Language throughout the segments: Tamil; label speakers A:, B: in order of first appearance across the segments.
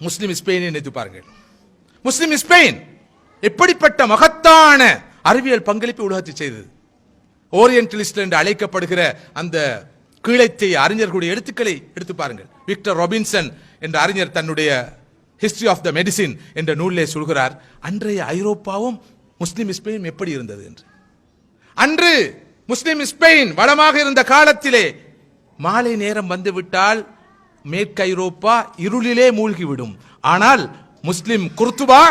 A: முஸ்லிம் ஸ்பெயினை நினைத்து பாருங்கள். முஸ்லிம் ஸ்பெயின் எப்படிப்பட்ட மகத்தான அறிவியல் பங்களிப்பு உலகத்தை செய்தது. ஓரியன்டலிஸ்ட் என்று அழைக்கப்படுகிற அந்த கீழத்தை அறிஞர்களுடைய எழுத்துக்களை எடுத்து பாருங்கள். விக்டர் ராபின்சன் என்ற அறிஞர் தன்னுடைய ஹிஸ்டரி ஆஃப் த மெடிசின் என்ற நூலிலே சொல்கிறார் அன்றைய ஐரோப்பாவும் முஸ்லிம் ஸ்பெயின் எப்படி இருந்தது? என்று. அன்று முஸ்லிம் ஸ்பெயின் வளமாக இருந்த காலத்திலே மாலை நேரம் வந்துவிட்டால் மேற்கு ஐரோப்பா இருளிலே மூழ்கிவிடும். ஆனால் முஸ்லிம் குர்துபா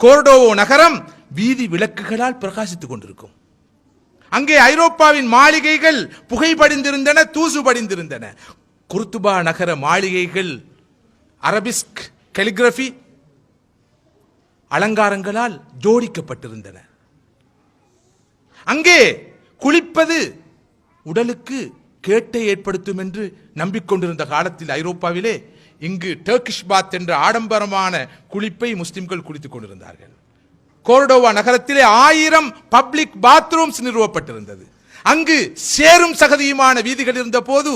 A: கோர்டோவோ நகரம் வீதி விளக்குகளால் பிரகாசித்துக் கொண்டிருக்கும். அங்கே ஐரோப்பாவின் மாளிகைகள் புகைப்படிந்திருந்தன தூசு படிந்திருந்தன குர்துபா நகர மாளிகைகள் அரபிஸ்க் கலிகிராஃபி அலங்காரங்களால் ஜோடிக்கப்பட்டிருந்தன. அங்கே குளிப்பது உடலுக்கு கேட்டை ஏற்படுத்தும் என்று நம்பிக்கொண்டிருந்த காலத்தில் ஐரோப்பாவிலே இங்கு டர்கிஷ் பாத் என்ற ஆடம்பரமான குளிப்பை முஸ்லிம்கள் குளித்துக் கொண்டிருந்தார்கள். கோர்டோவா நகரத்திலே ஆயிரம் பப்ளிக் பாத்ரூம்ஸ் நிறுவப்பட்டிருந்தது. அங்கு சேரும் சகதியுமான வீதிகள் இருந்த போது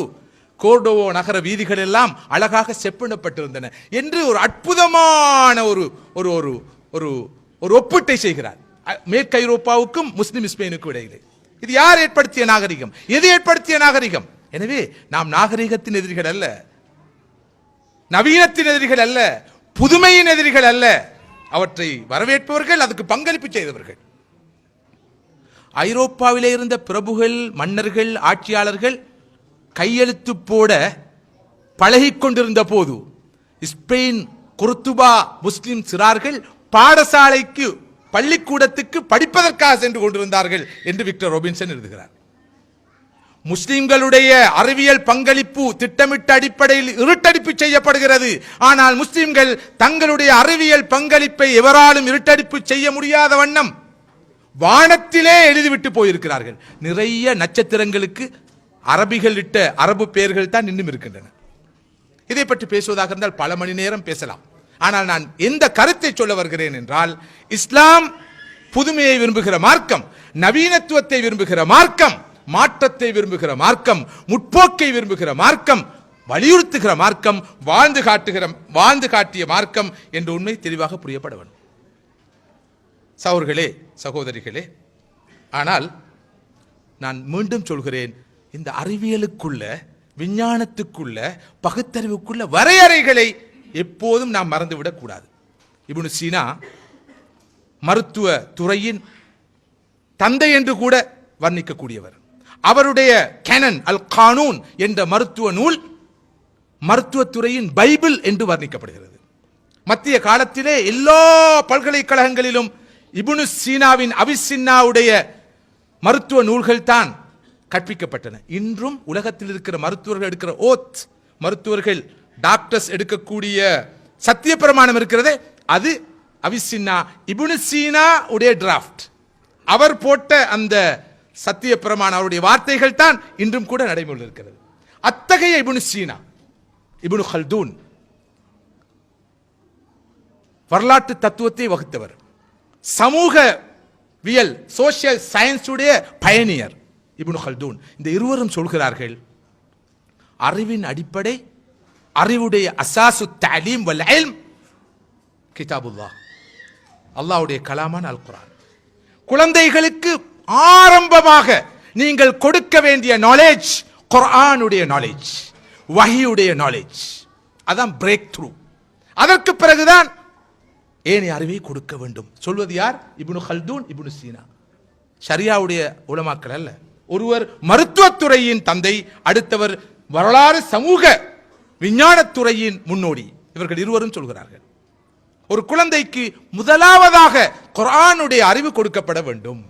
A: கோர்டோவோ நகர வீதிகள் எல்லாம் அழகாக செப்பனிடப்பட்டிருந்தன என்று ஒரு அற்புதமான ஒரு ஒரு ஒரு ஒரு ஒரு ஒப்பீட்டை செய்கிறார். மேற்கு ஐரோப்பாவுக்கும் முஸ்லிம் ஸ்பெயினுக்கும் இடையிலே. இது யார் ஏற்படுத்திய நாகரிகம்? எது ஏற்படுத்திய நாகரிகம்? எனவே நாம் நாகரிகத்தின் எதிரிகள் அல்ல. நவீனத்தின் எதிரிகள் அல்ல. புதுமையின் எதிரிகள் அல்ல. அவற்றை வரவேற்பவர்கள் அதுக்கு பங்களிப்பு செய்தவர்கள். ஐரோப்பாவிலே இருந்த பிரபுகள் மன்னர்கள் ஆட்சியாளர்கள் கையெழுத்து போட பழகி கொண்டிருந்த போது ஸ்பெயின் குர்துபா முஸ்லிம் சிறார்கள் பாடசாலைக்கு பள்ளிக்கூடத்துக்கு படிப்பதற்காக சென்று கொண்டிருந்தார்கள் என்று விக்டர் ரோபின்சன் எழுதுகிறார். முஸ்லிம்களுடைய அறிவியல் பங்களிப்பு திட்டமிட்ட அடிப்படையில் இருட்டடிப்பு செய்யப்படுகிறது. ஆனால் முஸ்லிம்கள் தங்களுடைய அறிவியல் பங்களிப்பை எவராலும் இருட்டடிப்பு செய்ய முடியாத வண்ணம் வானத்திலே எழுதிவிட்டு போயிருக்கிறார்கள். நிறைய நட்சத்திரங்களுக்கு அரபிகள் இட்ட அரபு பெயர்கள் தான் இன்னும் இருக்கின்றன. இதை பற்றி பேசுவதாக இருந்தால் பல மணி நேரம் பேசலாம். ஆனால் நான் எந்த கருத்தை சொல்ல வருகிறேன் என்றால் இஸ்லாம் புதுமையை விரும்புகிற மார்க்கம் நவீனத்துவத்தை விரும்புகிற மார்க்கம் மாற்றத்தை விரும்புகிற மார்க்கம் முற்போக்கை விரும்புகிற மார்க்கம் வலியுறுத்துகிற மார்க்கம் வாழ்ந்து காட்டுகிற வாழ்ந்து காட்டிய மார்க்கம் என்ற உண்மை தெளிவாக புரியப்பட வேண்டும். சகோர்களே சகோதரிகளே ஆனால் நான் மீண்டும் சொல்கிறேன் இந்த அறிவியலுக்குள்ள விஞ்ஞானத்துக்குள்ள பகுத்தறிவுக்குள்ள வரையறைகளை எப்போதும் நாம் மறந்துவிடக்கூடாது இப்னு சீனா மருத்துவ துறையின் தந்தை என்று கூட வர்ணிக்கக்கூடியவர். அவருடைய கேனன் அல் கானூன் என்ற மருத்துவ நூல் மருத்துவத்துறையின் பைபிள் என்று வர்ணிக்கப்படுகிறது. மத்திய காலத்திலே எல்லா பல்கலைக்கழகங்களிலும் இபுனு சீனாவின் அவிசின்னாவுடைய மருத்துவ நூல்கள் தான் கற்பிக்கப்பட்டன. இன்றும் உலகத்தில் இருக்கிற மருத்துவர்கள் எடுக்கிற ஓத் மருத்துவர்கள் டாக்டர்ஸ் எடுக்கக்கூடிய சத்திய பிரமாணம் இருக்கிறதே அது அவிசின்னா இபுனு சீனா உடைய டிராஃப்ட் அவர் போட்ட அந்த சத்திய பிரமாணம் அவருடைய வார்த்தைகள் தான் இன்றும் கூட நடைமுறையில் இருக்கிறது. அத்தகைய இபுனு சீனா இபுனு ஹல்தூன் வரலாற்று தத்துவத்தை வகுத்தவர். சமூக வியல் சோசியல் சயின்ஸுடைய பயணியர் இபுனு ஹல்தூன். இந்த இருவரும் சொல்கிறார்கள் அறிவின் அடிப்படை அறிவுடைய அசாசு தலீம் வல் இல்ம் கிதாபுல்லா அல்லாஹ்வுடைய கலாமான அல் குரான் குழந்தைகளுக்கு ஆரம்பமாக நீங்கள் கொடுக்க வேண்டிய நாலேஜ் குரானுடைய நாலேஜ் வஹியுடைய நாலேஜ் அதான் பிரேக் த்ரூ அதற்கு பிறகுதான் ஏனைய அறிவை கொடுக்க வேண்டும். சொல்வது யார்? இப்னு ஹல்தூன் இப்னு சீனா. ஷரியாவுடைய உலமாக்கள் அல்ல. ஒருவர் மருத்துவத்துறையின் தந்தை அடுத்தவர் வரலாறு சமூக விஞ்ஞானத்துறையின் முன்னோடி இவர்கள் இருவரும் சொல்கிறார்கள். ஒரு குழந்தைக்கு முதலாவதாக குரானுடைய அறிவு கொடுக்கப்பட வேண்டும்.